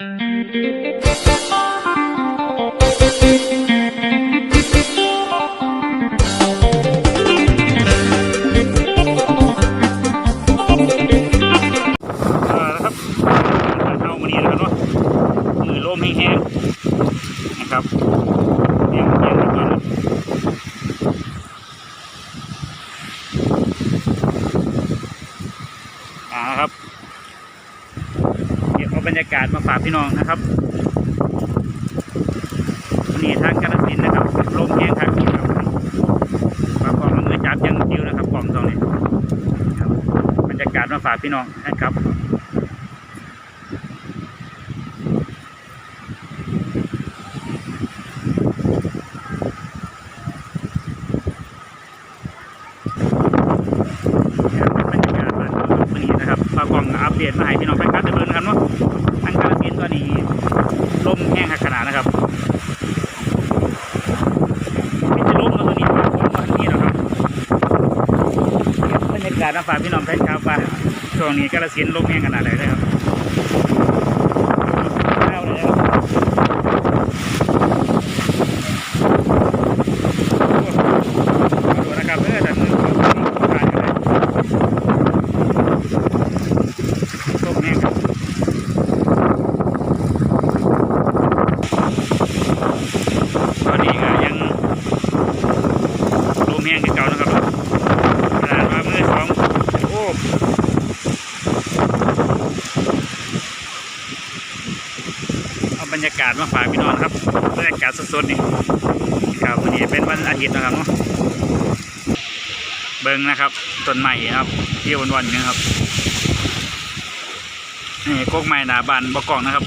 อ่านะครับเอามานี่นะครับเนาะมือลมแห้งๆนะครับเลี้ยงเลี้ยงกันก่อนนะอ่านะครับเดี๋ยวเอา บรรยากาศมาฝากพี่น้องนะครับนนี้ทางกาฬสินนะครับลมแห้งครับฝากกล่องเอามือจับยังจิ้วนะครับกล่องตรงนี้บรรยากาศมาฝากพี่น้องนะครับบรรยากาศบ้านนี้นะครับฝากกล้องอัปเดตมาให้พี่น้องแฟนคลับได้เบิ่งนะครับเนาะทางกาฬสินธุ์ตอนนี้ลมแห้งขนาดนะครับไม่จะลมแล้วตัวนี้ฝนมาทางนี้นะครับบรรยากาศมาฝาพี่น้องแฟนคลับว่าช่วงนี้กาฬสินลมแห้งขนาดไหนนะครับเลยครับดูนะครับเออแต่มือเขาผ่านกันเลยตกแห้งครับตอนนี้ก็ยังลมแห้งเก่านะครับขนาดว่ามือสองโอ้เอาบ รรยากาศมาฝากพี่น้องครับบรรยากาศสดๆนี่ครับวันนี้เป็นวันอาทิตย์นะครับเนาะเบิ้งนะครับต้นไม้ครับที่วันๆนี้ครับนี่โคกไม้หนาบานบกกองนะครับ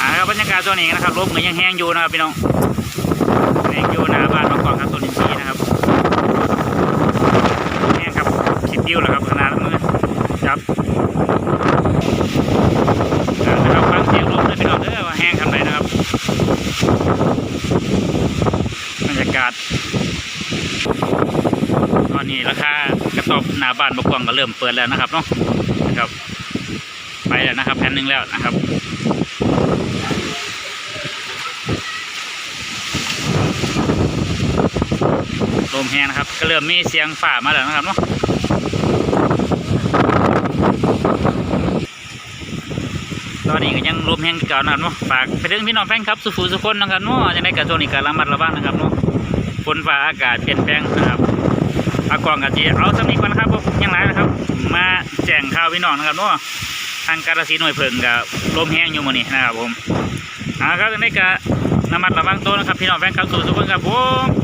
อ่าครับบรรยากาศตัวนี้นะครับลมก็ยังแห้งอยู่นะครับพี่น้องแห้งอยู่หนาบานบกกองครับตัวนี้สีนะครับแห้งครับคิดดิ้วแล้วครับขนาดมือจับอ่านะครับฟังเสียงลมด้วยพี่น้องเด้อว่าแห้งทำไรนะครับบรรยากาศ ตอนนี้ราคากระตอบหน้าบ้านบกกวางก็เริ่มเปิดแล้วนะครับเนาะนะครับ ไปแล้วนะครับแผ่นหนึ่งแล้วนะครับลมแห้งนะครับ ก็เริ่มมีเสียงฝ่ามาแล้วนะครับเนาะ นี้ก็ยังลมแห้งเก่านะครับเนาะฝากไปถึงพี่น้องแฟนครับสุฟูสุคนนะครับเนาะยังได้กับตัวนี้การระมัดระวังนะครับเนาะฝนฟ้าอากาศเปลี่ยนแปลงนะครับอากองกะจีเอาสำนีก่อนนะครับผมยังไรนะครับ มาแจ้งข่าวพี่น้องนะครับเนาะทางการสีหน่วยเพิงกับลมแห้งอยู่หมื้นี้นะครับผมอ่าครับในกะระมัดระวังตัวนะครับพี่น้องแฟนคลับสู่ทุกคนครับผม